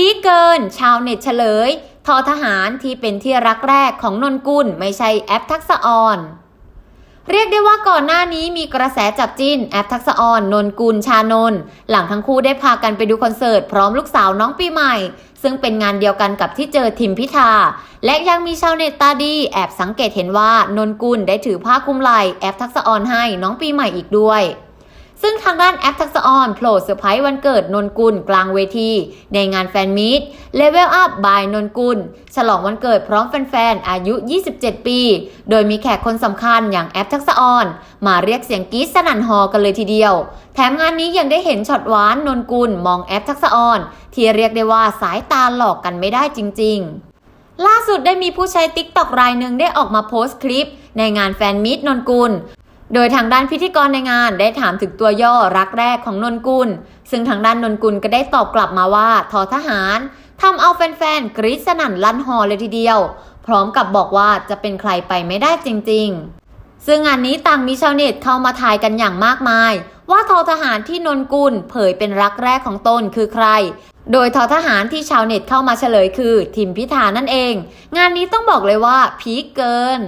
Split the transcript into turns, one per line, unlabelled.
พีเกิน ชาวเน็ตเฉลย ทอทหารที่เป็นที่รักแรกของนนกุลไม่ใช่แอปทักษะออนเรียกได้ว่าก่อนหน้านี้มีกระแสจับจิ้นแอปทักษะออนนนกุลชานนหลังทั้งคู่ได้พากันไปดูคอนเสิร์ตพร้อมลูกสาวน้องปีใหม่ ซึ่งเป็นงานเดียวกันกับที่เจอทิมพิธา และยังมีชาวเน็ตตาดีแอบสังเกตเห็นว่านนกุลได้ถือผ้าคลุมไหล่แอปทักษะออนให้น้องปีใหม่อีกด้วย ซึ่งทางด้านแอปทัก ษะออนโผล่เซอร์ไพรส์วันเกิดนนกุลกลางเวที ในงานแฟนมีต Level Up by นนกุล ฉลองวันเกิดพร้อมแฟนๆ อายุ 27 ปี โดยมีแขกคนสำคัญอย่างแอปทักษะออน มาเรียกเสียงกรี๊ดสนั่นฮอกันเลยทีเดียว แถมงานนี้ยังได้เห็นช็อตหวานนนกุลมองแอปทักษะออน ที่เรียกได้ว่าสายตาหลอกกันไม่ได้จริง ๆล่าสุดได้มีผู้ใช้ติ๊กต็อกรายหนึ่งได้ออกมาโพสต์คลิป ในงานแฟนมิตรนนกุล โดยทางด้านพิธีกรในงานได้ถามถึงตัวย่อรักแรกของนนกุล ซึ่งทางด้านนนกุลก็ได้ตอบกลับมาว่าทอทหารทำเอาแฟนๆกรี๊ดสนั่นลั่นฮอเลยทีเดียว พร้อมกับบอกว่าจะเป็นใครไปไม่ได้จริง ๆ ซึ่งงานนี้ต่างมีชาวเน็ตเข้ามาทายกันอย่างมากมาย ว่าทอทหารที่นนกุลเผยเป็นรักแรกของตนคือใครโดยทอทหารที่ชาวเน็ตเข้ามาเฉลยคือทิมพิธานั่นเอง งานนี้ต้องบอกเลยว่าพีคเกิน